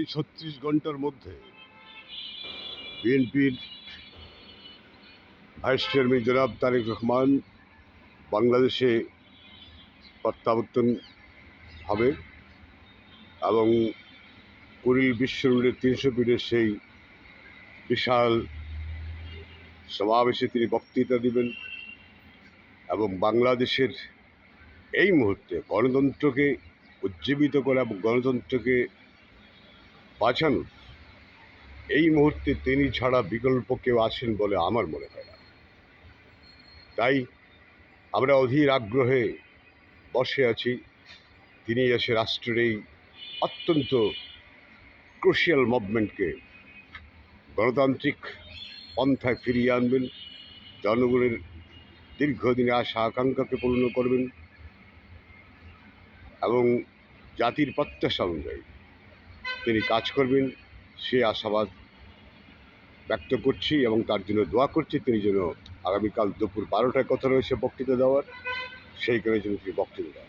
আগামী ছত্রিশ ঘণ্টার মধ্যে বিএনপির ভাইস চেয়ারম্যান জনাব তারেক রহমান বাংলাদেশে প্রত্যাবর্তন হবে এবং কুড়িল বিশ্ব রোডের তিনশো ফিটের সেই বিশাল সমাবেশে তিনি বক্তৃতা দিবেন এবং বাংলাদেশের এই মুহূর্তে গণতন্ত্রকে উজ্জীবিত করা এবং গণতন্ত্রকে বাঁচানোর এই মুহূর্তে তিনি ছাড়া বিকল্প কেউ আছেন বলে আমার মনে হয় না। তাই আমরা অধীর আগ্রহে বসে আছি। তিনি এসে রাষ্ট্রের এই অত্যন্ত ক্রুশিয়াল মুভমেন্টকে গণতান্ত্রিক পন্থায় ফিরিয়ে আনবেন। জনগণের দীর্ঘদিনে আশা আকাঙ্ক্ষাকে পূর্ণ করবেন এবং জাতির প্রত্যাশা অনুযায়ী তিনি কাজ করবেন, সে আশাবাদ ব্যক্ত করছি এবং তার জন্য দোয়া করছি। তিনি যেন আগামীকাল দুপুর বারোটায় কথা রয়েছে বক্তৃতা দেওয়ার সেই কারণে যেন তিনি বক্তৃতা দেন।